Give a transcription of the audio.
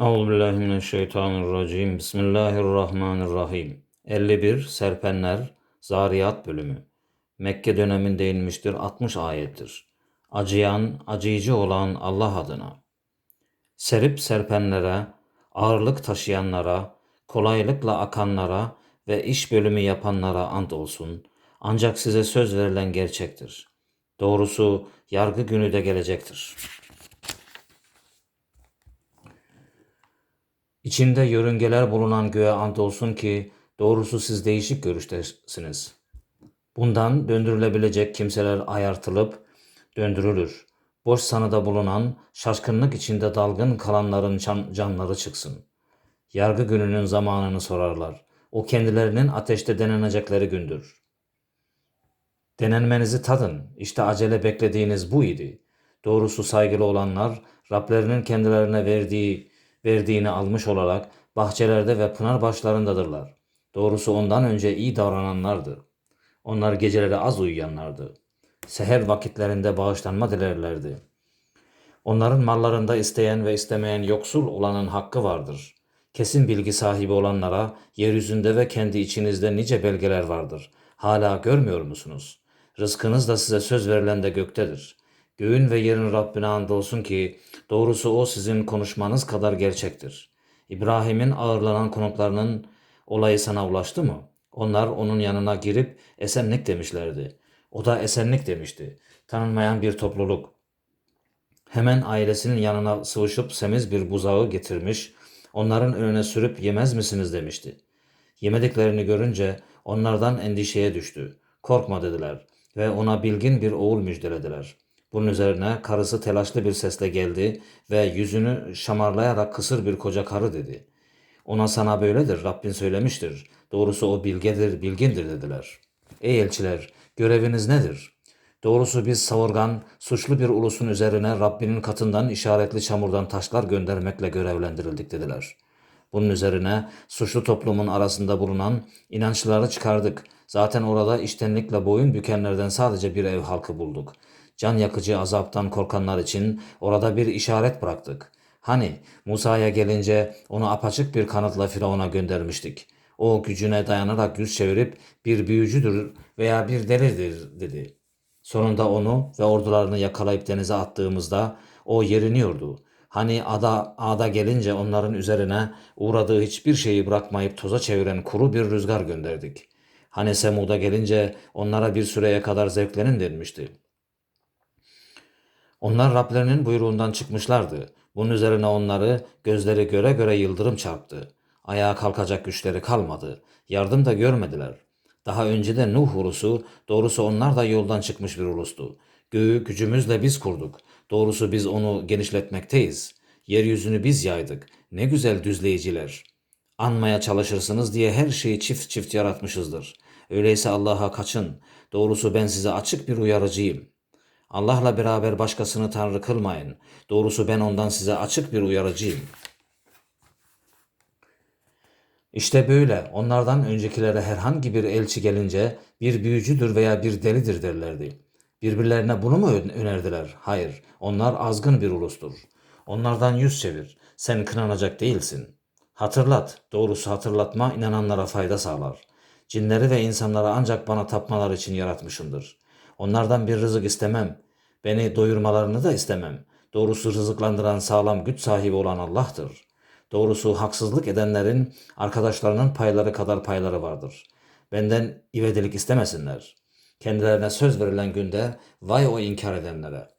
Euzubillahimineşşeytanirracim. Bismillahirrahmanirrahim. 51 Serpenler Zariyat bölümü. Mekke döneminde inmiştir 60 ayettir. Acıyan, acıyıcı olan Allah adına. Serip serpenlere, ağırlık taşıyanlara, kolaylıkla akanlara ve iş bölümü yapanlara ant olsun. Ancak size söz verilen gerçektir. Doğrusu yargı günü de gelecektir. İçinde yörüngeler bulunan göğe ant olsun ki doğrusu siz değişik görüştesiniz. Bundan döndürülebilecek kimseler ayartılıp döndürülür. Boş sanıda bulunan, şaşkınlık içinde dalgın kalanların can- canları çıksın. Yargı gününün zamanını sorarlar. O kendilerinin ateşte denenecekleri gündür. Denenmenizi tadın. İşte acele beklediğiniz bu idi. Doğrusu saygılı olanlar Rablerinin kendilerine verdiği verdiğini almış olarak bahçelerde ve pınar başlarındadırlar. Doğrusu ondan önce iyi davrananlardı. Onlar geceleri az uyuyanlardı. Seher vakitlerinde bağışlanma dilerlerdi. Onların mallarında isteyen ve istemeyen yoksul olanın hakkı vardır. Kesin bilgi sahibi olanlara yeryüzünde ve kendi içinizde nice belgeler vardır. Hala görmüyor musunuz? Rızkınız da size söz verilen de göktedir. Göğün ve yerin Rabbine andolsun ki doğrusu o sizin konuşmanız kadar gerçektir. İbrahim'in ağırlanan konuklarının olayı sana ulaştı mı? Onlar onun yanına girip esenlik demişlerdi. O da esenlik demişti. Tanınmayan bir topluluk. Hemen ailesinin yanına sıvışıp semiz bir buzağı getirmiş, onların önüne sürüp yemez misiniz demişti. Yemediklerini görünce onlardan endişeye düştü. Korkma dediler ve ona bilgin bir oğul müjdelediler. Bunun üzerine karısı telaşlı bir sesle geldi ve yüzünü şamarlayarak kısır bir koca karı dedi. Ona sana böyledir, Rabbin söylemiştir. Doğrusu o bilgedir, bilgindir dediler. Ey elçiler, göreviniz nedir? Doğrusu biz savurgan, suçlu bir ulusun üzerine Rabbinin katından işaretli çamurdan taşlar göndermekle görevlendirildik dediler. Bunun üzerine suçlu toplumun arasında bulunan inançlıları çıkardık. Zaten orada iştenlikle boyun bükenlerden sadece bir ev halkı bulduk. Can yakıcı azaptan korkanlar için orada bir işaret bıraktık. Hani Musa'ya gelince onu apaçık bir kanıtla Firavun'a göndermiştik. O gücüne dayanarak yüz çevirip bir büyücüdür veya bir delidir dedi. Sonunda onu ve ordularını yakalayıp denize attığımızda o yeriniyordu. Hani ada, ada gelince onların üzerine uğradığı hiçbir şeyi bırakmayıp toza çeviren kuru bir rüzgar gönderdik. Hani Semud'a gelince onlara bir süreye kadar zevklenin denmişti. Onlar Rablerinin buyruğundan çıkmışlardı. Bunun üzerine onları gözleri göre göre yıldırım çarptı. Ayağa kalkacak güçleri kalmadı. Yardım da görmediler. Daha önce de Nuh ulusu, doğrusu onlar da yoldan çıkmış bir ulustu. Göğü gücümüzle biz kurduk. Doğrusu biz onu genişletmekteyiz. Yeryüzünü biz yaydık. Ne güzel düzleyiciler. Anmaya çalışırsınız diye her şeyi çift çift yaratmışızdır. Öyleyse Allah'a kaçın. Doğrusu ben size açık bir uyarıcıyım. Allah'la beraber başkasını tanrı kılmayın. Doğrusu ben ondan size açık bir uyarıcıyım. İşte böyle onlardan öncekilere herhangi bir elçi gelince bir büyücüdür veya bir delidir derlerdi. Birbirlerine bunu mu ön- önerdiler? Hayır, onlar azgın bir ulustur. Onlardan yüz çevir, sen kınanacak değilsin. Hatırlat, doğrusu hatırlatma inananlara fayda sağlar. Cinleri ve insanları ancak bana tapmalar için yaratmışımdır. Onlardan bir rızık istemem. Beni doyurmalarını da istemem. Doğrusu rızıklandıran sağlam güç sahibi olan Allah'tır. Doğrusu haksızlık edenlerin arkadaşlarının payları kadar payları vardır. Benden ivedilik istemesinler. Kendilerine söz verilen günde vay o inkar edenlere.